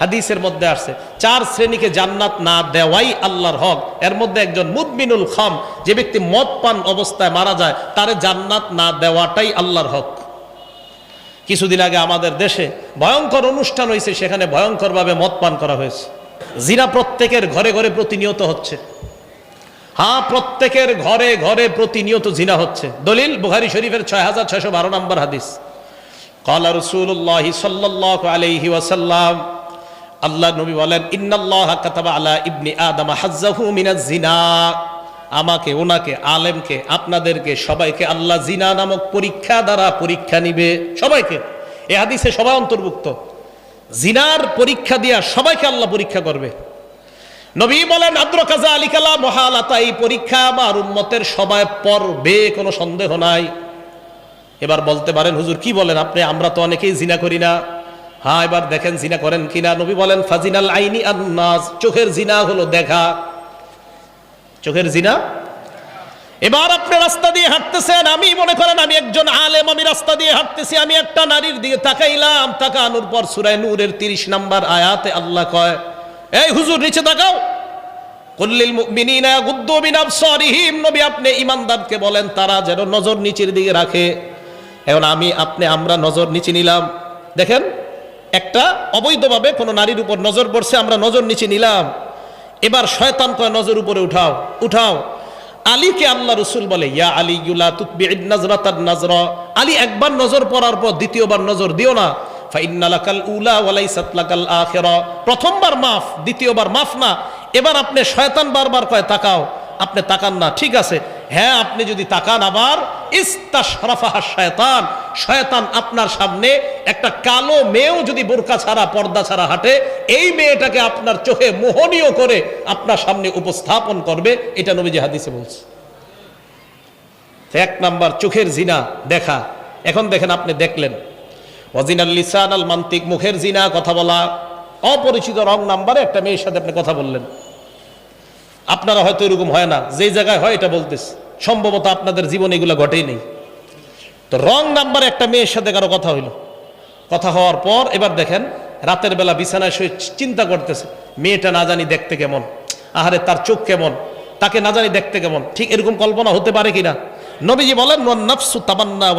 হাদিসের মধ্যে আসছে, চার শ্রেণীকে জান্নাত না দেওয়াই আল্লাহর হক। এর মধ্যে একজন মুদমিনুল খাম, যে ব্যক্তি মদ পান অবস্থায় মারা যায়, তারে জান্নাত না দেওয়াটাই আল্লাহর হক। কিছুদিন আগে আমাদের দেশে ভয়ঙ্কর অনুষ্ঠান হয়েছে, সেখানে ভয়ঙ্করভাবে মদ পান করা হয়েছে। জিনা প্রত্যেকের ঘরে ঘরে প্রতিনিয়ত হচ্ছে। হ্যাঁ প্রত্যেকের ঘরে ঘরে প্রতিনিয়ত জিনা হচ্ছে। দলিল বুখারি শরীফের ছয় হাজার ছয়শো বারো নম্বর হাদিস। কলা রসুল্লাহ সাল্লাহ আলহি ওয়াসাল্লাম আল্লাহ নবী বলেন, ইন্নাল্লাহ কাতাবা আলা ইবনি আদম হাজ্জাহু মিনাজ জিনা। আমাকে, ওনাকে, আলেমকে, আপনাদেরকে, সবাইকে আল্লাহ জিনা নামক পরীক্ষা দ্বারা পরীক্ষা নিবে, সবাইকে। এ হাদিসে সবাই অন্তর্ভুক্ত। জিনার পরীক্ষা দিয়া সবাইকে আল্লাহ পরীক্ষা করবে। নবী বলেন আদ্র কাজা আলিকালা মহালাতা। এই পরীক্ষা আমার উম্মতের সবাই পড়বে, কোনো সন্দেহ নাই। এবার বলতে পারেন, হুজুর, কি বলেন? আপনি, আমরা তো অনেকেই জিনা করি না। হ্যাঁ এবার দেখেন জিনা করেন কিনা। নবী বলেন, ফাজিনাল আইনি আন্নাস, চোখের জিনা হলো দেখা। চোখের জিনা? এবার আপনি রাস্তা দিয়ে হাঁটতেছেন, আমি মনে করেন আমি একজন আলেম, আমি রাস্তা দিয়ে হাঁটতেছি, আমি একটা নারীর দিকে তাকাইলাম, তাকানোর পর সুরায় নূরের তিরিশ নাম্বার আয়াতে আল্লাহ কয়, এই হুজুর, নিচে তাকাও। কুল্লিল মুমিনিনা গুদ্দু মিন আবসারিহিম নবী, আপনি ইমানদারকে বলেন, তারা যেন নজর নিচের দিকে রাখে। এখন আমি, আপনি, আমরা নজর নিচে নিলাম। দেখেন একটা অবৈধভাবে কোনো নারীর উপর নজর পড়ছে, আমরা নজর নিচে নিলাম। এবার শয়তান কয়, নজর উপরে উঠাও উঠাও। আলীকে আল্লাহ রসুল বলে, ইয়া আলী, ইউলা তুকবি নাজরাতান নাজরা। আলী একবার নজর পড়ার পর দ্বিতীয়বার নজর দিও না। ফাইন্নালাকাল উলা ওয়ালাইসাত লাকাল আখিরা। প্রথমবার মাফ, দ্বিতীয়বার মাফ না। এবার আপনি শয়তান বারবার কয়, তাকাও। আপনি তাকান না, ঠিক আছে। হ্যাঁ আপনি যদি তাকান আবার, ইস্তাশরাফাহা শয়তান শয়তান আপনার সামনে একটা কালো মেয়েও যদি বোরকা ছাড়া, পর্দা ছাড়া হাঁটে, এই মেয়েটাকে আপনার চোখে মোহনীয় করে আপনার সামনে উপস্থাপন করবে, এটা নবীজি হাদিসে বলছে। এক নাম্বার, চোখের জিনা দেখা। এখন দেখেন আপনি দেখলেন। ওয়াজিনাল লিসান আল মান্তিক, মুখের জিনা, কথা বলা। অপরিচিত রং নাম্বারে একটা মেয়ের সাথে আপনি কথা বললেন। আপনারা হয়তো এরকম হয় না। যেই জায়গায় হয় এটা বলতেছে। সম্ভবত আপনাদের জীবনে এগুলো ঘটেই নেই। তো রং নাম্বারে একটা মেয়ের সাথে কারও কথা হইল। কথা হওয়ার পর এবার দেখেন, রাতের বেলা বিছানায় শুয়ে চিন্তা করতেছে, মেয়েটা না জানি দেখতে কেমন? আহারে, তার চোখ কেমন? তাকে না জানি দেখতে কেমন? ঠিক এরকম কল্পনা হতে পারে কিনা? নবীজি বলেন মন তামান্না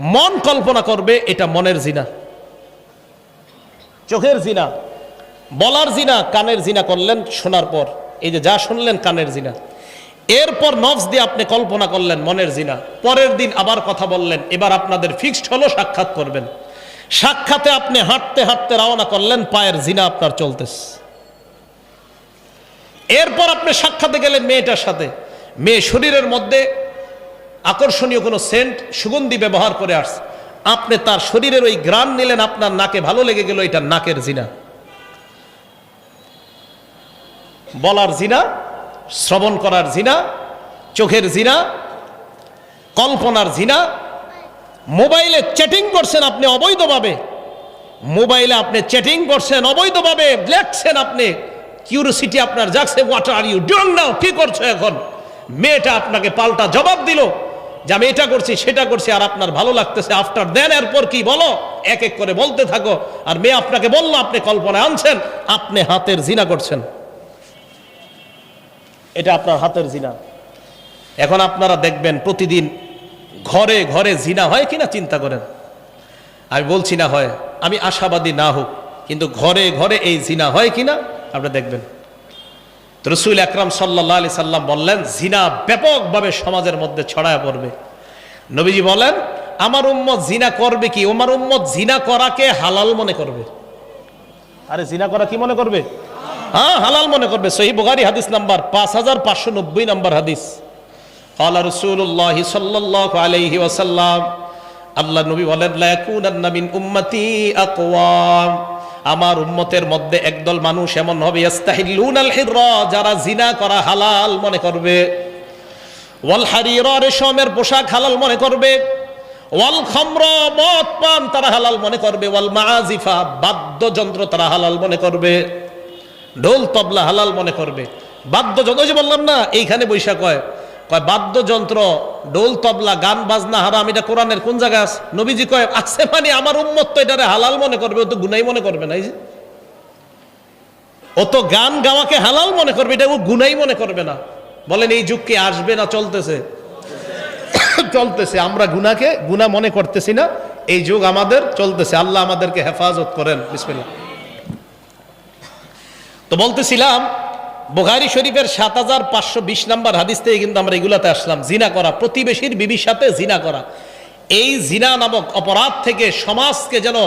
মন কল্পনা করবে, এটা মনের জিনা। চোখের জিনা। বলার জিনা, কানের জিনা করলেন শোনার পর। এই যে যা শুনলেন কানের জিনা। এরপর নফস দিয়ে আপনি কল্পনা করলেন মনের জিনা। পরের দিন আবার কথা বললেন, এবার আপনাদের ফিক্সড হলো, সাক্ষাৎ করবেন। সাক্ষাতে আপনি হাঁটতে হাঁটতে রওনা করলেন, পায়ের জিনা আপনার চলতেছে। এরপর আপনি সাক্ষাতে গেলেন মেয়েটার সাথে। মেয়ে শরীরের মধ্যে আকর্ষণীয় কোনো সেন্ট সুগন্ধি ব্যবহার করে আসছে। আপনি তার শরীরের ওই গ্রান নিলেন, আপনার নাকে ভালো লেগে গেল, এটা নাকের জিনা। বলার জিনা, শ্রবণ করার জিনা, চোখের জিনা, কল্পনার জিনা। মোবাইলে চ্যাটিং করছেন আপনি অবৈধভাবে। মোবাইলে আপনি চ্যাটিং করছেন অবৈধভাবে, লেখছেন আপনি। কিউরিসিটি আপনার জাগছে what are you doing now কি করছ এখন? মেয়েটা আপনাকে পাল্টা জবাব দিল, যে আমি এটা করছি, সেটা করছি, আর আপনার ভালো লাগতেছে। আফটার দেন এরপর কি বলো? এক এক করে বলতে থাকো। আর মেয়ে আপনাকে বলল, আপনি কল্পনা আনছেন, আপনি হাতের জিনা করছেন। এটা আপনার হাতের জিনা। এখন আপনারা দেখবেন প্রতিদিন ঘরে ঘরে জিনা হয় কিনা চিন্তা করেন। আমি বলছি না হয়, আমি আশাবাদী না হোক, কিন্তু ঘরে ঘরে এই জিনা হয় কিনা আপনারা দেখবেন। রসুল আকরাম সাল্লাহ আলি সাল্লাম বললেন, জিনা ব্যাপকভাবে সমাজের মধ্যে ছড়ায় পড়বে। নবীজি বলেন, আমার উম্মত জিনা করবে কি? আমার উম্মত জিনা করাকে হালাল মনে করবে। আরে জিনা করা কি মনে করবে? হ্যাঁ হালাল মনে করবে। সহি বোগারি হাদিস নাম্বার পাঁচ হাজার পাঁচশো নব্বই নাম্বার হাদিস। আল্লাহ রসুল্লাহ সাল্লাহ আলহি ওসাল্লাম আল্লাহ নবী বলেন লাকুনান্নামিন উম্মতি আকওয়াম আমার উম্মতের মধ্যে একদল মানুষ এমন হবে ইস্তাহিল্লুনাল হিররা যারা জিনা করা হালাল মনে করবে। ওয়াল হারির রেশমের পোশাক হালাল মনে করবে। ওয়াল খমর, মদ পান তারা হালাল মনে করবে। ওয়াল মাআজিফা বাদ্যযন্ত্র তারা হালাল মনে করবে। ঢোল তবলা হালাল মনে করবে। বাদ্যযন্ত্র যে বললাম না, এইখানে বৈশাখ কয় কয়, বাদ্যযন্ত্র, ঢোল তবলা, গান, বাজনা হারাম, এটা কোরআনের কোন জায়গায় আছে? নবীজি কয়, আছে মানে আমার উম্মত তো এটারে হালাল মনে করবে, ও তো গুনাই মনে করবে না, এই যে। ও তো গান গাওয়াকে হালাল মনে করবে, এটা ও গুনাই মনে করবে না। বলেন, এই যুগ কি আসবে না চলতেছে? চলতেছে, আমরা গুনাকে গুনা মনে করতেছি না, এই যুগ আমাদের চলতেছে। আল্লাহ আমাদেরকে হেফাজত করেন, বিসমিল্লাহ। তো বলতেছিলাম, বুখারি শরীফের সাত হাজার পাঁচশো বিশ নাম্বার হাদিস থেকে কিন্তু আমরা এগুলাতে আসলাম। জিনা করা, প্রতিবেশীর বিবির সাথে জিনা করা। এই জিনা নামক অপরাধ থেকে সমাজকে যেন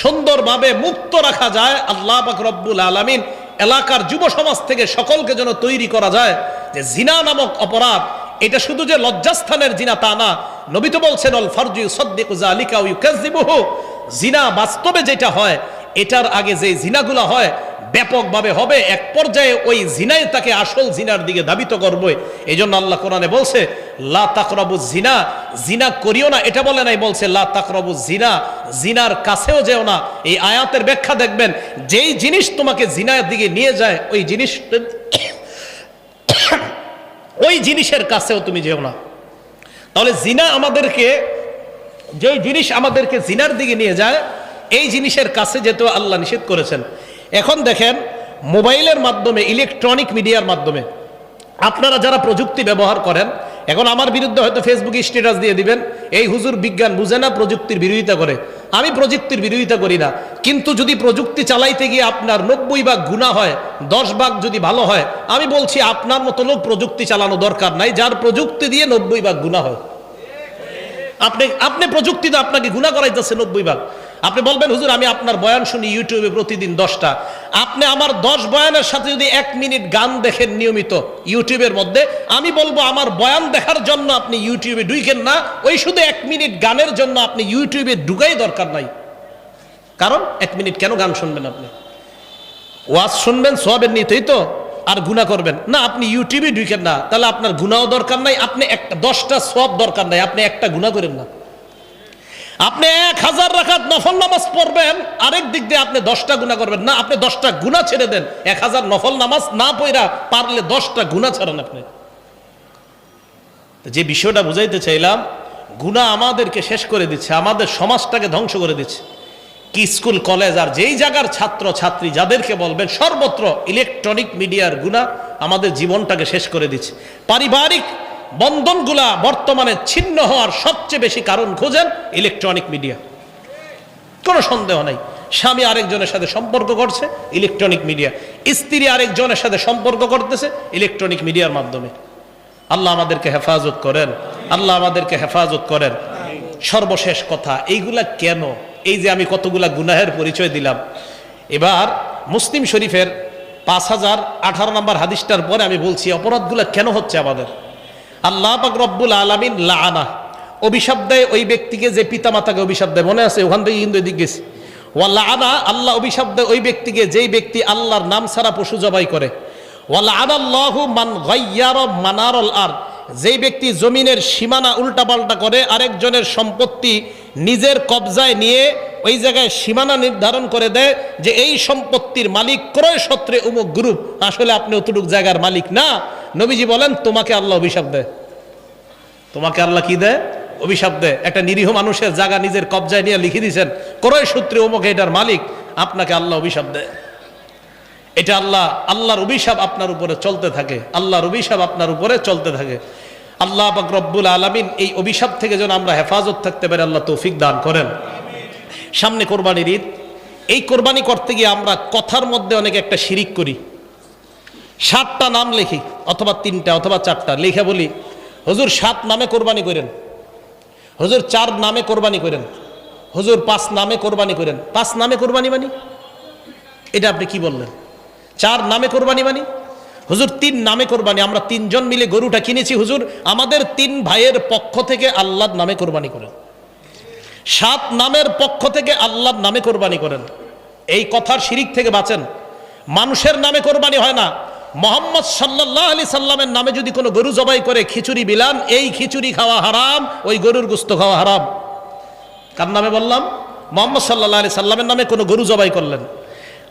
সুন্দরভাবে মুক্ত রাখা যায়, আল্লাহ রব্বুল আলমিন এলাকার যুব সমাজ থেকে সকলকে যেন তৈরি করা যায়। যে জিনা নামক অপরাধ, এটা শুধু যে লজ্জাস্থানের জিনা তা না, নবী তো বলছেন, অল ফরজু সদ্দিক জালিকা ইউকাযিবুহু জিনা বাস্তবে যেটা হয়, এটার আগে যে জিনাগুলা হয় ব্যাপকভাবে হবে। এক পর্যায়ে ওই জিনায় তাকে আসল জিনার দিকে ধাবিত করবে। এই জন্য আল্লাহ কোরআনে বলছে, লা তাকরাবু জিনা জিনা করিও না। এটা বলে নাই, বলছে, লা তাকরাবু জিনা জিনার কাছেও যেও না। এই আয়াতের ব্যাখ্যা দেখবেন, যেই জিনিস তোমাকে জিনার দিকে নিয়ে যায়, ওই জিনিস ওই জিনিসের কাছেও তুমি যেও না। তাহলে জিনা আমাদেরকে যে জিনিস আমাদেরকে জিনার দিকে নিয়ে যায়, এই জিনিসের কাছে যেহেতু আল্লাহ নিষেধ করেছেন। এখন দেখেন, মোবাইলের মাধ্যমে ইলেকট্রনিক মিডিয়ার মাধ্যমে, আপনারা যারা প্রযুক্তি ব্যবহার করেন, এখন আমার বিরুদ্ধে হয়তো ফেসবুকে স্ট্যাটাস দিয়ে দিবেন, এই হুজুর বিজ্ঞান বুঝে না, প্রযুক্তির বিরোধিতা করে। আমি প্রযুক্তির বিরোধিতা করি না, কিন্তু যদি প্রযুক্তি চালাইতে গিয়ে আপনার নব্বই ভাগ গুণা হয়, দশ ভাগ যদি ভালো হয়, আমি বলছি আপনার মতো লোক প্রযুক্তি চালানো দরকার নাই, যার প্রযুক্তি দিয়ে নব্বই ভাগ গুণা হয়। আপনি আপনি প্রযুক্তিতে আপনাকে গুণা করাইতেছে নব্বই ভাগ। আপনি বলবেন, হুজুর, আমি আপনার বয়ান শুনি ইউটিউবে প্রতিদিন দশটা। আপনি আমার দশ বয়ানের সাথে যদি এক মিনিট গান দেখেন নিয়মিত ইউটিউবের মধ্যে, আমি বলব, আমার বয়ান দেখার জন্য আপনি ইউটিউবে ঢুকেন না। ওই শুধু এক মিনিট গানের জন্য আপনি ইউটিউবে ঢুকাই দরকার নাই। কারণ এক মিনিট কেন গান শুনবেন আপনি? ওয়াজ শুনবেন, সোয়াবের নিতেই তো, আর গুণা করবেন। না, আপনি ইউটিউবে ঢুকেন না, তাহলে আপনার গুণাও দরকার নাই, আপনি একটা দশটা সব দরকার নাই, আপনি একটা গুণা করেন না। আপনি এক হাজার রাখাত নফল নামাজ পড়বেন, আরেক দিক দিয়ে আপনি দশটা গুণা করবেন। না, আপনি দশটা গুণা ছেড়ে দেন। এক হাজার নফল নামাজ না পড়া পারলে দশটা গুণা ছাড়ান আপনি। যে বিষয়টা বুঝাইতে চাইলাম গুণা আমাদেরকে শেষ করে দিচ্ছে, আমাদের সমাজটাকে ধ্বংস করে দিচ্ছে। কি স্কুল, কলেজ আর যেই জায়গার ছাত্র, ছাত্রী যাদেরকে বলবেন, সর্বত্র ইলেকট্রনিক মিডিয়ার গুণা আমাদের জীবনটাকে শেষ করে দিচ্ছে। পারিবারিক বন্ধনগুলা বর্তমানে ছিন্ন হওয়ার সবচেয়ে বেশি কারণ খোঁজেন ইলেকট্রনিক মিডিয়া। কোনো সন্দেহ নাই। স্বামী আরেকজনের সাথে সম্পর্ক করছে, ইলেকট্রনিক মিডিয়া। স্ত্রী আরেকজনের সাথে সম্পর্ক করতেছে, ইলেকট্রনিক মিডিয়ার মাধ্যমে। আল্লাহ আমাদেরকে হেফাজত করেন। আল্লাহ আমাদেরকে হেফাজত করেন। সর্বশেষ কথা, এইগুলা কেন? এই যে আমি কতগুলা গুনাহের পরিচয় দিলাম। এবার মুসলিম শরীফের পাঁচ হাজার আঠারো নম্বর হাদিসটার পরে আমি বলছি, অপরাধগুলো কেন হচ্ছে আমাদের? আল্লাহ পাক রব্বুল আলমিন লানা অভিশাপ দেয় ওই ব্যক্তিকে যে পিতা মাতাকে অভিশাপ দেয়। মনে আছে? ওখান থেকে হিন্দু দিক গেছি। ওয়াল্লা আনা আল্লাহ অভিশাপ দেয় ওই ব্যক্তিকে, যেই ব্যক্তি আল্লাহর নাম ছাড়া পশু জবাই করে। ওয়াল্লা আনাল্লাহু মান গাইয়ার মানারল আর যেই ব্যক্তি জমিনের সীমানা উল্টাপাল্টা করে, আরেকজনের সম্পত্তি নিজের কবজায় নিয়ে ওই জায়গায় সীমানা নির্ধারণ করে দেয় যে এই সম্পত্তির মালিক ক্রয় সত্রে উমুক গ্রুপ। আসলে আপনি অতটুক জায়গার মালিক না। নবীজি বলেন, তোমাকে আল্লাহ অভিশাপ দেয়। তোমাকে আল্লাহ কি দেয়? অভিশাপ দেয়। একটা নিরীহ মানুষের জায়গা নিজের কবজায় নিয়ে লিখে দিয়েছেন, ক্রয় সূত্রে অমুক এটার মালিক আপনাকে আল্লাহ অভিশাপ দেয়। এটা আল্লাহ, আল্লাহর অভিশাপ আপনার উপরে চলতে থাকে। আল্লাহর অভিশাপ আপনার উপরে চলতে থাকে। আল্লাহ রব্বুল আলমিন এই অভিশাপ থেকে যেন আমরা হেফাজত থাকতে পারি, আল্লাহ তৌফিক দান করেন। সামনে কোরবানির ঈদ। এই কোরবানি করতে গিয়ে আমরা কথার মধ্যে অনেক একটা শিরিক করি। সাতটা নাম লিখি, অথবা তিনটা, অথবা চারটা, লিখে বলি, হুজুর, সাত নামে কোরবানি করেন। হুজুর, চার নামে কোরবানি করেন। হুজুর, পাঁচ নামে কোরবানি করেন। পাঁচ নামে কোরবানি মানি? এটা আপনি কি বললেন? চার নামে কোরবানি মানি? হুজুর, তিন নামে কোরবানি। আমরা তিনজন মিলে গরুটা কিনেছি, হুজুর। আমাদের তিন ভাইয়ের পক্ষ থেকে আল্লাহর নামে কোরবানি করেন। সাত নামের পক্ষ থেকে আল্লাহর নামে কোরবানি করেন। এই কথার শিরিক থেকে বাঁচেন। মানুষের নামে কোরবানি হয় না। মোহাম্মদ সাল্লাহ আলি সাল্লামের নামে যদি কোনো গরু জবাই করে খিচুড়ি বিলান এই খিচুড়ি খাওয়া হারাম, ওই গরুর গুস্ত খাওয়া হারাম। কার নামে বললাম? মোহাম্মদ সাল্লাহ আলি সাল্লামের নামে কোনো গরু জবাই করলেন।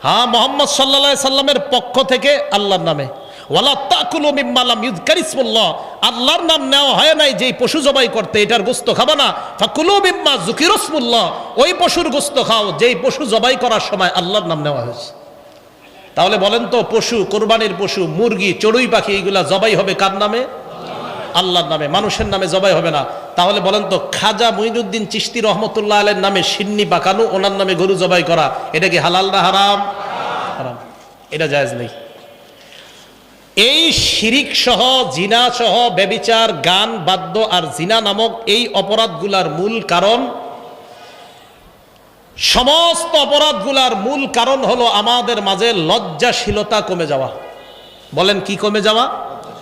হ্যাঁ মোহাম্মদ সাল্লাহ সাল্লামের পক্ষ থেকে আল্লাহর নামে। ওয়ালা তাকুলু মিম্মালাম ইউজকারিসমুল্লাহ আল্লাহর নাম নেওয়া হয় নাই যেই পশু জবাই করতে, এটার গোস্ত খাবা না। ফাকুলু মিম্মা জুকিরসমুল্লাহ ওই পশুর গোস্ত খাও, যেই পশু জবাই করার সময় আল্লাহর নাম নেওয়া হয়েছে। তাহলে বলেন তো, পশু, কোরবানির পশু, মুরগি, চড়ুই পাখি এইগুলা জবাই হবে কার নামে? আল্লাহর নামে, মানুষের নামে জবাই হবে না। তাহলে বলেন তো, খাজা মঈনুদ্দিন চিস্তি রহমতুল্লাহ আলের নামে সিন্নি পাকানো, ওনার নামে গরু জবাই করা, এটা কি হালাল না হারাম? হারাম। এটা জায়েজ নেই। এই শিরিক সহ, জিনা সহ, ব্যবিচার, গান, বাদ্য আর জিনা নামক এই অপরাধগুলার মূল কারণ সমস্ত অপরাধগুলার মূল কারণ হলো আমাদের মাঝে লজ্জাশীলতা কমে যাওয়া। বলেন কি কমে যাওয়া?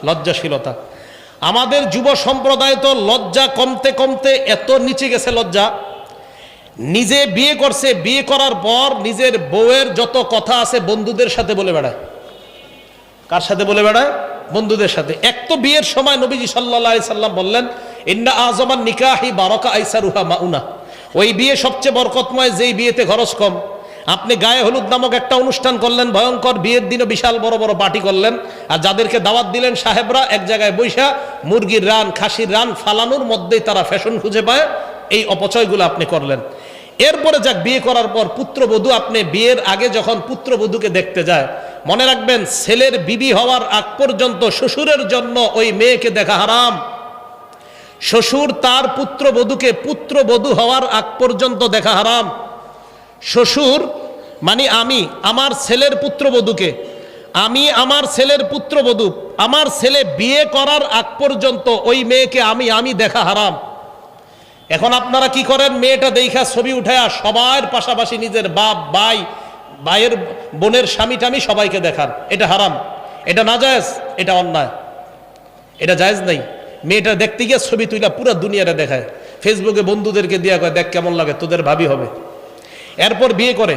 লজ্জাশীলতা। আমাদের যুব সম্প্রদায় তো লজ্জা কমতে কমতে এত নিচে গেছে লজ্জা। নিজে বিয়ে করছে, বিয়ে করার পর নিজের বউয়ের যত কথা আছে বন্ধুদের সাথে বলে বেড়ায়। কার সাথে বলে বেড়ায়? বন্ধুদের সাথে। এক তো বিয়ের সময় নবীজি সাল্লাহ সাল্লাম বললেন, ইন্না আজমান নিকাহি বারকা আইসা রুহা মাউনা। ওই বিয়ে সবচেয়ে বরকতময় যেই বিয়েতে খরচ কম। আপনি গায়ে হলুদ নামক একটা অনুষ্ঠান করলেন, ভয়ঙ্কর বিয়ের দিনও বিশাল বড় বড় পার্টি করলেন, আর যাদেরকে দাওয়াত দিলেন সাহেবরা এক জায়গায় বৈশা, মুরগির রান, খাসির রান ফালানোর মধ্যেই তারা ফ্যাশন খুঁজে পায়, এই অপচয়গুলো আপনি করলেন। এরপরে যাক, বিয়ে করার পর পুত্রবধূ আপনি বিয়ের আগে যখন পুত্রবধূকে দেখতে যায়, মনে রাখবেন ছেলের বিবি হওয়ার আগ পর্যন্ত শ্বশুরের জন্য ওই মেয়েকে দেখা হারাম। শ্বশুর তার পুত্রবধূকে পুত্রবধূ হওয়ার আগ পর্যন্ত দেখা হারাম। শ্বশুর মানে আমি, আমার ছেলের পুত্রবধূকে, আমি আমার ছেলের পুত্রবধূ, আমার ছেলে বিয়ে করার আগ পর্যন্ত ওই মেয়েকে আমি আমি দেখা হারাম। এখন আপনারা কি করেন? মেয়েটা দেখা ছবি উঠায়া সবার পাশাপাশি নিজের বাপ, ভাই, ভাইয়ের বোনের স্বামী টামি সবাইকে দেখান। এটা হারাম। এটা না জায়েজ এটা অন্যায়। এটা জায়েজ নাই। মেয়েটা দেখতে গিয়ে ছবি তুইলা পুরো দুনিয়াটা দেখায়। ফেসবুকে বন্ধুদেরকে দিয়া কয়, দেখ কেমন লাগে, তোদের ভাবি হবে। এরপর বিয়ে করে।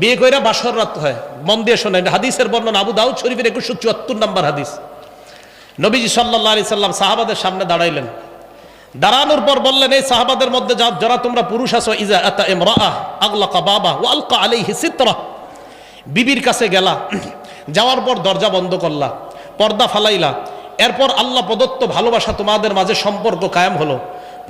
বিয়ে করে বাসর রাত হয়। মন দিয়ে শোনেন হাদিসের বর্ণনা। আবু দাউদ শরীফের একুশশো চুয়াত্তর নম্বর হাদিস। নবীজি সাল্লাহ আলি সাল্লাম সাহাবাদের সামনে দাঁড়াইলেন। দাঁড়ানোর পর বললেন, এই সাহাবাদের মধ্যে যা যারা তোমরা পুরুষ আছো, ইজা আতা ইমরাআ, আগলাকা বাবা ও আলকা আলাইহি সিতরা। বিবির কাছে গেলা। যাওয়ার পর দরজা বন্ধ করলা, পর্দা ফালাইলা। এরপর আল্লাহ প্রদত্ত ভালোবাসা তোমাদের মাঝে সম্পর্ক কায়েম হলো।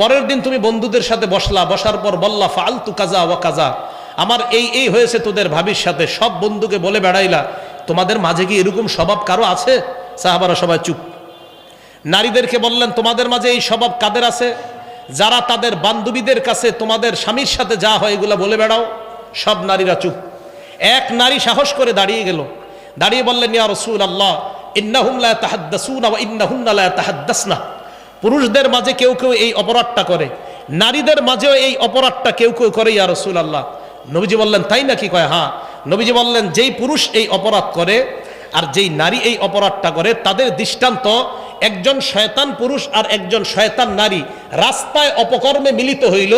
পরের দিন তুমি বন্ধুদের সাথে বসলা, বসার পর বললা ফালতু কাজা ওয়া কাজা। আমার এই এই হয়েছে তোদের ভাবির সাথে সব বন্ধুকে বলে বেড়াইলা, তোমাদের মাঝে কি এরকম স্বভাব কারও আছে? সাহাবারা সবাই চুপ। নারীদেরকে বললেন, তোমাদের মাঝে এই স্বভাব কাদের আছে? যারা তাদের বান্ধবীদের কাছে তোমাদের স্বামীর সাথে যা হয় এগুলো বলে বেড়াও। সব নারীরা চুপ। এক নারী সাহস করে দাঁড়িয়ে গেল। দাঁড়িয়ে বললেন, ইয়া রসুল আল্লাহ পুরুষদের মাঝে কেউ কেউ এই অপরাধটা করে, নারীদের মাঝেও এই অপরাধটা কেউ কেউ করে, ইয়া রসুল আল্লাহ নবীজি বললেন, তাই নাকি? কয় হ্যাঁ। নবীজি বললেন, যেই পুরুষ এই অপরাধ করে আর যেই নারী এই অপরাধটা করে, তাদের দৃষ্টান্ত একজন শয়তান পুরুষ আর একজন শয়তান নারী রাস্তায় অপকর্মে মিলিত হইল,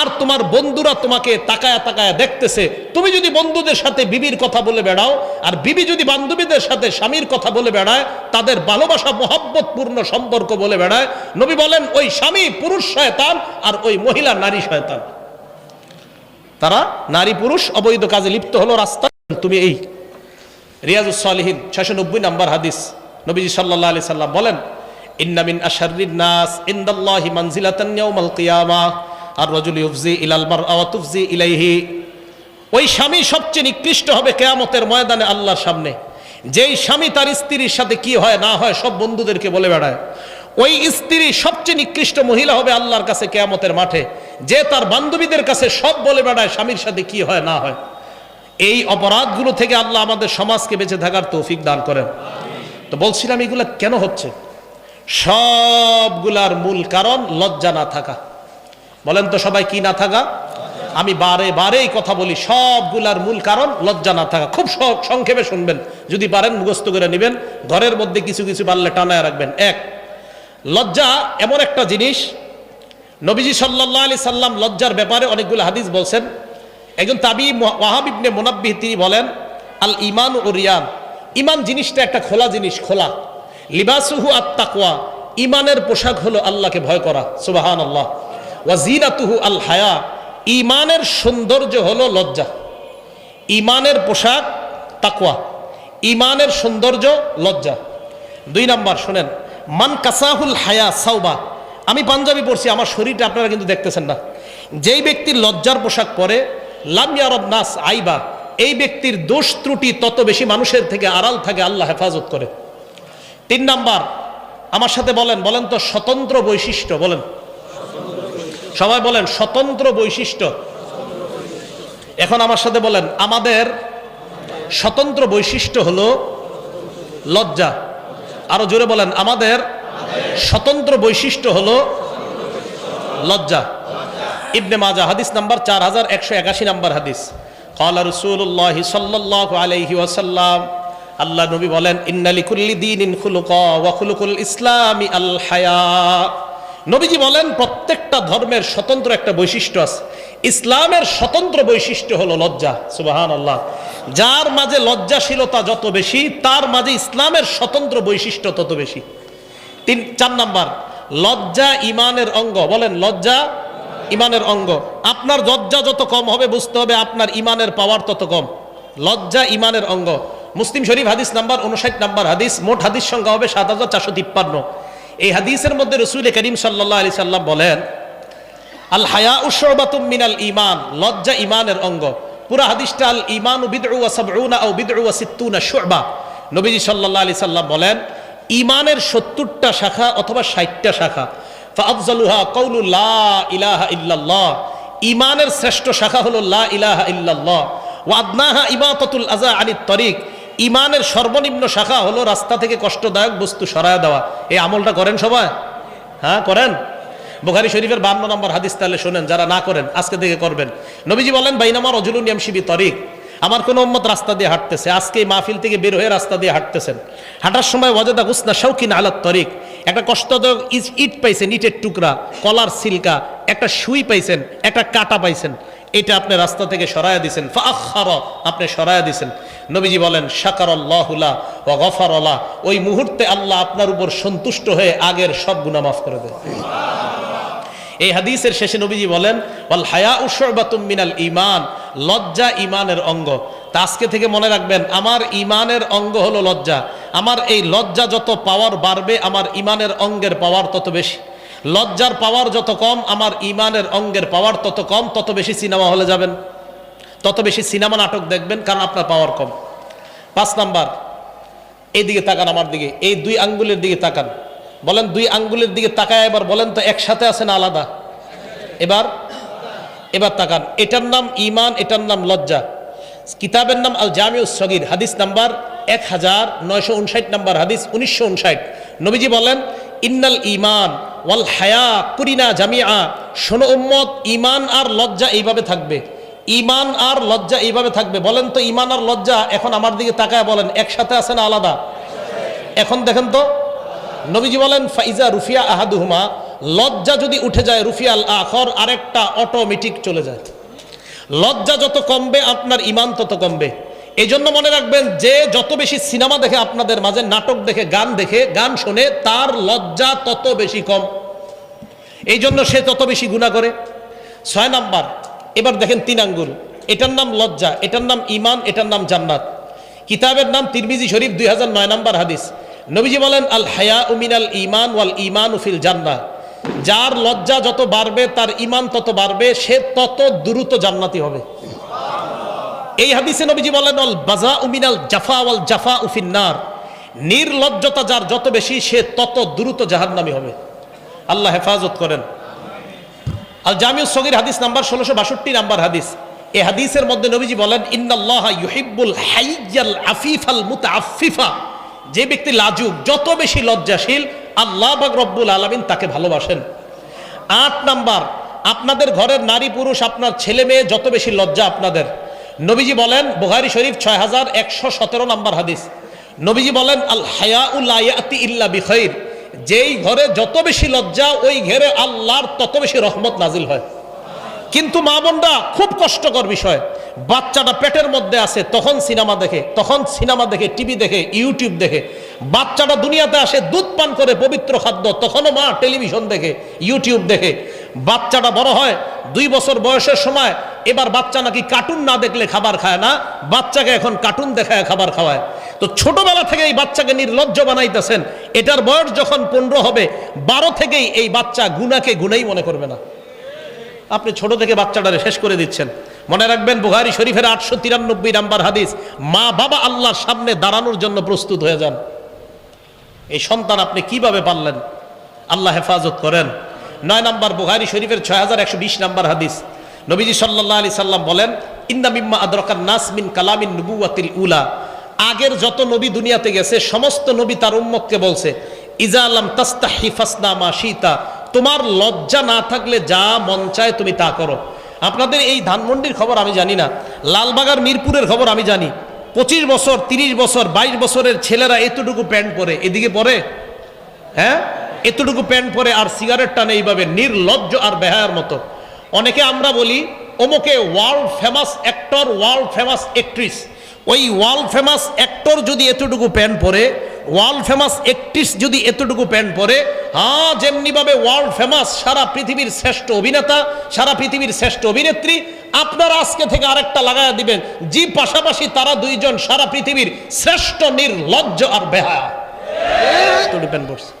আর তোমার বন্ধুরা তোমাকে তাকায়া তাকায়া দেখতেছে। তুমি যদি বন্ধুদের সাথে বিবির কথা বলে বেড়াও, আর বিবি যদি বান্ধবীদের সাথে স্বামীর কথা বলে বেড়ায়, তাদের ভালোবাসা, মহাব্বতপূর্ণ সম্পর্ক বলে বেড়ায়। নবী বলেন, ওই স্বামী পুরুষ শয়তান, আর ওই মহিলা নারী শয়তান। তারা নারী পুরুষ, অবৈধ কাজে লিপ্ত হলো রাস্তা তুমি এই রিয়াজুসলিহীন ছয়শো নব্বই নাম্বার হাদিস। নবীজি সাল্লাহ আলি সাল্লাম বলেন ইন্নামিন আশারিন নাস ইন্দাল্লাহি মানজিলাতান ইয়াউমাল কিয়ামা, আর রজুল ইউফজি ইলাল মারআ ওয়া ইলাইহি। ওই স্বামী সবচেয়ে নিকৃষ্ট হবে কেয়ামতের ময়দানে আল্লাহর সামনে। যেই স্বামী তার স্ত্রীর সাথে কি হয়, না হয়, সব বন্ধুদেরকে বলে বেড়ায়। ওই স্ত্রী সবচেয়ে নিকৃষ্ট মহিলা হবে আল্লাহর কাছে কেয়ামতের মাঠে। যে তার বান্ধবীদের কাছে সব বলে বেড়ায় স্বামীর সাথে কি হয়, না হয়। এই অপরাধগুলো থেকে আল্লাহ আমাদের সমাজকে বেঁচে থাকার তৌফিক দান করেন। তো বলছিলাম, এগুলো কেন হচ্ছে? সবগুলার মূল কারণ লজ্জা না থাকা। বলেন তো সবাই কি না থাকা? আমি বারে বারেই কথা বলি, সবগুলার মূল কারণ লজ্জা না থাকা। খুব সংক্ষেপে শুনবেন, যদি পারেন মুখস্থ করে নেবেন। ঘরের মধ্যে কিছু কিছু পারলে টানায় রাখবেন। এক, লজ্জা এমন একটা জিনিস, নবীজি সাল্লাহ আলি সাল্লাম লজ্জার ব্যাপারে অনেকগুলো হাদিস বলছেন। একজন তাবি ওয়াহাবিবনে মোনাব্বিহ তিনি বলেন আল ইমান ও রিয়ান। ইমান জিনিসটা একটা খোলা জিনিস, খোলা। লিবাসুহু আত্মাকুয়া ইমানের পোশাক হলো আল্লাহকে ভয় করা সুবাহান আল্লাহ ওয়াজিনাতুহু আল হায়া ইমানের সৌন্দর্য হলো লজ্জা। ইমানের পোশাক তাকুয়া ইমানের সৌন্দর্য, লজ্জা। দুই নাম্বার, শোনেন, মান কাসাহুল হায়া সাউবা আমি পাঞ্জাবি পড়ছি আমার শরীরটা আপনারা কিন্তু দেখতেছেন না। যেই ব্যক্তির লজ্জার পোশাক পরে, লাম ইয়ারব নাস আইবা এই ব্যক্তির দোষ ত্রুটি তত বেশি মানুষের থেকে আড়াল থাকে, আল্লাহ হেফাজত করে। তিন নাম্বার, আমার সাথে বলেন বলেন তো স্বতন্ত্র বৈশিষ্ট্য, বলেন। সবাই বলেন, স্বতন্ত্র বৈশিষ্ট্য। এখন আমার সাথে বলেন, আমাদের স্বতন্ত্র বৈশিষ্ট্য হলো লজ্জা। আরও জোরে বলেন, আমাদের স্বতন্ত্র বৈশিষ্ট্য হলো লজ্জা। ইবনে মাজা হাদিস নাম্বার চার হাজার একশো একাশি নাম্বার হাদিস। আল্লাহ নবী বলেন ইন্নালিকুল্লি দিন ইনখুলুক ওয়াকুলুকুল ইসলামী আল হায়া। নবীজি বলেন, প্রত্যেকটা ধর্মের স্বতন্ত্র একটা বৈশিষ্ট্য আছে। ইসলামের স্বতন্ত্র বৈশিষ্ট্য হলো লজ্জা। সুবাহান আল্লাহ যার মাঝে লজ্জাশীলতা যত বেশি, তার মাঝে ইসলামের স্বতন্ত্র বৈশিষ্ট্য তত বেশি। তিন, চার নাম্বার, লজ্জা ইমানের অঙ্গ। বলেন, লজ্জা ইমানের অঙ্গ। আপনার লজ্জা যত কম হবে, বুঝতে হবে আপনার ইমানের পাওয়ার তত কম। লজ্জা ইমানের অঙ্গ। মুসলিম শরীফ হাদিস নাম্বার উনষাট নাম্বার হাদিস, মোট হাদিস সংখ্যা হবে সাত হাজার চারশো তিপ্পান্ন। এই হাদিসের মধ্যে রসুল করিম সাল্লাহ আলি সাল্লাম বলেন, আল হায়া উসবাতুম মিনাল ইমান লজ্জা ইমানের অঙ্গ। পুরা হাদিসটা, আল ইমান বিদউ ওয়া সাবউনা আও বিদউ ওয়া সিত্তুনা নবীজি সাল্লাল্লাহু আলাইহি সাল্লাম বলেন ইমানের 70টা শাখা অথবা 60টা শাখা ফাআফজালুহা কাউলু লা ইলাহা ইল্লাল্লাহ। ইমানের শ্রেষ্ঠ শাখা হলো লা ইলাহা ইল্লাল্লাহ। ওয়া আদনাহা ইমাতাতুল আযা আনিত তরিক। ইমানের সর্বনিম্ন শাখা হলো রাস্তা থেকে কষ্টদায়ক বস্তু সরায় দেওয়া। এই আমলটা করেন সবাই? হ্যাঁ করেন? বুখারি শরীফের বান্ন নম্বর হাদিস তাহলে শোনেন, যারা না করেন, আজকে থেকে করবেন। নবীজি বলেন বাইনামার অজুলুন ইয়ামশিবি তরিক। আমার কোনো উম্মত রাস্তা দিয়ে হাঁটতেছে। আজকে এই মাহফিল থেকে বের হয়ে রাস্তা দিয়ে হাঁটতেছেন। হাঁটার সময় ওয়াজেদা গুসনা শৌকিন আলাত তরিক, একটা কষ্টদায়ক ইট- পাইছেন, ইটের টুকরা, কলার সিলকা, একটা সুই পাইছেন, একটা কাটা পাইছেন। এটা আপনি রাস্তা থেকে সরায়া দিছেন। ফাখার আপনি সরায়া দিছেন। নবীজি বলেন শাকার আল্লাহুল্লাহ ও গফার ওই মুহূর্তে আল্লাহ আপনার উপর সন্তুষ্ট হয়ে আগের সব গুনাহ মাফ করে দেয় এই হাদিসের শেষে নবীজি বলেন, ওয়াল হায়া উসবাতুম মিনাল ইমান লজ্জা ইমানের অঙ্গ। তা আজকে থেকে মনে রাখবেন, আমার ইমানের অঙ্গ হলো লজ্জা। আমার এই লজ্জা যত পাওয়ার বাড়বে, আমার ইমানের অঙ্গের পাওয়ার তত বেশি। লজ্জার পাওয়ার যত কম, আমার ইমানের অঙ্গের পাওয়ার তত কম, তত বেশি সিনেমা হলে যাবেন। তত বেশি সিনেমা নাটক দেখবেন, কারণ আপনার পাওয়ার কম। পাঁচ নাম্বার এইদিকে তাকান আমার দিকে, এই দুই আঙ্গুলের দিকে তাকান। বলেন দুই আঙ্গুলের দিকে তাকায় এবার, বলেন তো একসাথে আছে না আলাদা? এবার এবার তাকান। এটার নাম ইমান এটার নাম লজ্জা। কিতাবের নাম আল জামিউস সগির, হাদিস নাম্বার এক হাজার নয়শো উনষাট নাম্বার হাদিস উনিশশো উনষাট। নবীজি বলেন, ইন্নাল ইমান ওয়াল হায়া কুরিনা জামিয়া শোনো উম্মত ইমান আর লজ্জা এইভাবে থাকবে। ইমান আর লজ্জা এইভাবে থাকবে। বলেন তো ইমান আর লজ্জা এখন আমার দিকে তাকায় বলেন, একসাথে আছে না আলাদা? এখন দেখেন তো নবীজি বলেন, ফাইজা রুফিয়া আহাদুহুমা লজ্জা যদি উঠে যায় রুফিয়াল আখর আরেকটা অটোমেটিক চলে যায়। লজ্জা যত কমবে, আপনার ইমান তত কমবে। এই জন্য মনে রাখবেন, যে যত বেশি সিনেমা দেখে আপনাদের মাঝে, নাটক দেখে, গান দেখে, গান শোনে, তার লজ্জা তত বেশি কম। এই জন্য সে তত বেশি গুণা করে। ছয় নাম্বার, এবার দেখেন তিন আঙ্গুল। এটার নাম লজ্জা, এটার নাম ইমান এটার নাম জান্নাত। কিতাবের নাম তিরমিজি শরীফ, দুই হাজার নয় নাম্বার হাদিস। নবীজি বলেন আল হায়া উমিনাল ইমান ওয়াল ইমান উফিল জান্না যার লজ্জা যত বাড়বে, তার ইমান তত বাড়বে, সে তত দ্রুত জান্নাতি হবে। এই হাদিসে নবীজি বলেন অল বাজা উমিনাল জাফা ওয়াল জাফা উফিন্নার নির্লজ্জতা যার যত বেশি, সে তত দ্রুত জাহান্নামি হবে। আল্লাহ হেফাজত করেন। আল জামিউ সগির হাদিস নাম্বার ষোলোশো বাষট্টি নাম্বার হাদিস। এই হাদিসের মধ্যে নবীজি বলেন, ইন্নাল্লাহ ইউহিব্বুল হাইয়াল আফিফাল মুতাআফফিফা। যে ব্যক্তি লাজুক, যত বেশি লজ্জাশীল, আল্লাহ বাক রব্বুল আলামিন তাকে ভালোবাসেন। আট নাম্বার, আপনাদের ঘরের নারী পুরুষ, আপনার ছেলে মেয়ে যত বেশি লজ্জা আপনাদের। নবীজি বলেন বুহারি শরীফ ছয় হাজার একশো সতেরো নাম্বার হাদিস। নবীজি বলেন, আল হায়াউল্লায়াতি ইল্লা বিখৈর যেই ঘরে যত বেশি লজ্জা, ওই ঘরে আল্লাহর তত বেশি রহমত নাজিল হয়। কিন্তু মা বোনরা, খুব কষ্টকর বিষয়। বাচ্চাটা পেটের মধ্যে আছে তখন সিনেমা দেখে, তখন সিনেমা দেখে, টিভি দেখে, ইউটিউব দেখে। বাচ্চাটা দুনিয়াতে আসে, দুধ পান করে পবিত্র খাদ্য, তখনও মা টেলিভিশন দেখে, ইউটিউব দেখে। বাচ্চাটা বড় হয়, দুই বছর বয়সের সময়, এবার বাচ্চা নাকি কার্টুন না দেখলে খাবার খায় না, বাচ্চাকে এখন কার্টুন দেখায়, খাবার খাওয়ায়। তো ছোটবেলা থেকে এই বাচ্চাকে নির্লজ্জ বানাইতেছেন, এটার বয়স যখন পনেরো হবে, বারো থেকেই এই বাচ্চা গুনাকে গুনাই মনে করবে না। আপনি ছোট থেকে বাচ্চাটারে শেষ করে দিচ্ছেন। মনে রাখবেন বুহারি শরীফের আটশো তিরানব্বই নাম্বার হাদিস, মা বাবা আল্লাহর সামনে দাঁড়ানোর জন্য প্রস্তুত হয়ে যান। এই সন্তান আপনি কীভাবে পারলেন আল্লাহ হেফাজত করেন। নয় নাম্বার বুহারি শরীফের ছয় হাজার একশো বিশ নাম্বার হাদিস। নবীজি সাল্লাহ আলি সাল্লাম বলেন ইন্দা মিম্মা আদরকার নাসমিন কালামিন নবুয়াতিল উলা। আগের যত নবী দুনিয়াতে গেছে, সমস্ত নবী তার উম্মতকে বলছে, ইজা আলম তাস্তাহি ফাসনা মা সীতা তোমার লজ্জা না থাকলে যা মন চায় তুমি তা করো। আপনাদের এই ধানমন্ডির খবর আমি জানি না। লালবাগার মিরপুরের খবর আমি জানি। পঁচিশ বছর, তিরিশ বছর, বাইশ বছরের ছেলেরা এতটুকু প্যান্ট পরে, এদিকে পরে? হ্যাঁ? এতটুকু প্যান্ট পরে আর সিগারেট টানে এইভাবে নির্লজ্জ আর বেহায়ার মতো। অনেকে আমরা বলি অমুকে world famous actor, world famous actress. ওই ওয়ার্ল্ড ফেমাস অ্যাক্টর যদি এতটুকু প্যান্ট পরে ওয়ার্ল্ড ফেমাস অ্যাক্ট্রিস যদি এতটুকু প্যান্ট পরে হ্যাঁ যেমনিভাবে ওয়ার্ল্ড ফেমাস সারা পৃথিবীর শ্রেষ্ঠ অভিনেতা, সারা পৃথিবীর শ্রেষ্ঠ অভিনেত্রী, আপনারা আজকে থেকে আরেকটা লাগায়া দিবেন। জি, পাশাপাশি তারা দুইজন সারা পৃথিবীর শ্রেষ্ঠ, নির্লজ্জ আর এতটুকু প্যান্ট পরছে।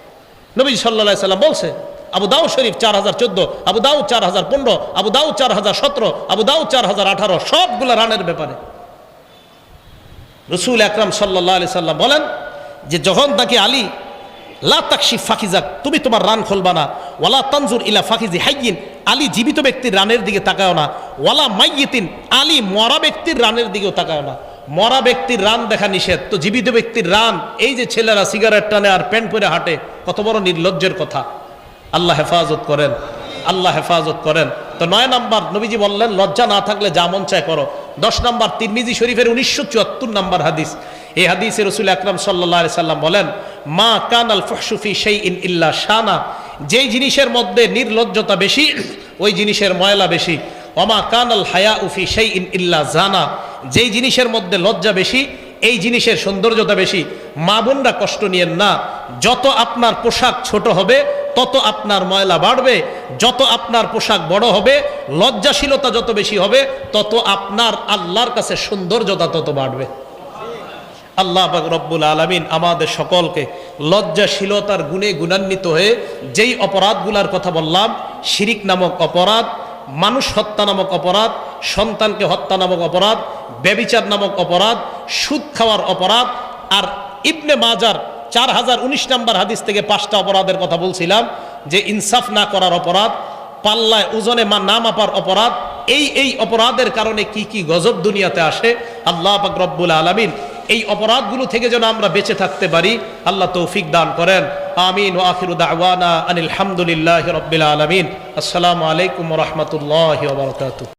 নবী সাল্লাহ সাল্লাম বলছে, আবু দাউ শরীফ চার হাজার চোদ্দ, আবু দাউ চার হাজার পনেরো, আবু দাউ চার হাজার সতেরো, আবু দাউ চার হাজার আঠারো, সবগুলো রানের ব্যাপারে। রসুল আকরাম সাল্লাহ আলি সাল্লাম বলেন যে যখন তাকে আলী, লা তাকশি ফাকিজাক, তুমি তোমার রান খুলবা না। ওয়ালা তানজুর ইলা ফাকিজি হাইয়িন আলী জীবিত ব্যক্তির রানের দিকে তাকায় না। ওয়ালা মাইয়িতিন আলী মরা ব্যক্তির রানের দিকেও তাকায় না। মরা ব্যক্তির রান দেখা নিষেধ। তো জীবিত ব্যক্তির রান, এই যে ছেলেরা সিগারেট টানে আর প্যান্ট পরে হাঁটে, কত বড় নির্লজ্জের কথা। আল্লাহ হেফাজত করেন, আল্লাহ হেফাজত করেন। তো নয় নাম্বার, নবীজি বললেন, লজ্জা না থাকলে যা মন চায় করো। দশ নাম্বার, তিরমিজি শরীফের উনিশশো চুয়াত্তর নাম্বার হাদিস। এই হাদিসে রসুল আকরাম সাল্লাহ সাল্লাম বলেন, মা কান আল ফহসুফি সেই ইন ইল্লা শানা। যেই জিনিসের মধ্যে নির্লজ্জতা বেশি, ওই জিনিসের ময়লা বেশি। অমা কান আল হায়া উফি সেই ইন ইল্লা জানা। যেই জিনিসের মধ্যে লজ্জা বেশি, এই জিনিসের সৌন্দর্যতা বেশি। মা বোনরা কষ্ট নিয়েন না। যত আপনার পোশাক ছোট হবে, তত আপনার ময়লা বাড়বে। যত আপনার পোশাক বড় হবে, লজ্জাশীলতা যত বেশি হবে, তত আপনার আল্লাহর কাছে সৌন্দর্যতা তত বাড়বে। আল্লাহ রব্বুল আলমিন আমাদের সকলকে লজ্জাশীলতার গুণে গুণান্বিত হয়ে যেই অপরাধগুলার কথা বললাম, শিরিক নামক অপরাধ, মানুষ হত্যা নামক অপরাধ, সন্তানকে হত্যা নামক অপরাধ, ব্যবিচার নামক অপরাধ, সুদ খাওয়ার অপরাধ, আর ইবনে মাজার চার হাজার উনিশ নম্বর হাদিস থেকে পাঁচটা অপরাধের কথা বলছিলাম, যে ইনসাফ না করার অপরাধ, পাল্লায় ওজনে মা, না মাপার অপরাধ, এই এই অপরাধের কারণে কি কি গজব দুনিয়াতে আসে, আল্লাহ পাক আলমিন এই অপরাধগুলো থেকে যেন আমরা বেঁচে থাকতে পারি, আল্লাহ তৌফিক দান করেন। আমিন ও আখির দাওয়ানা আনিল রব্বিল আলমিন। আসসালামু আলাইকুম রহমতুল্লাহ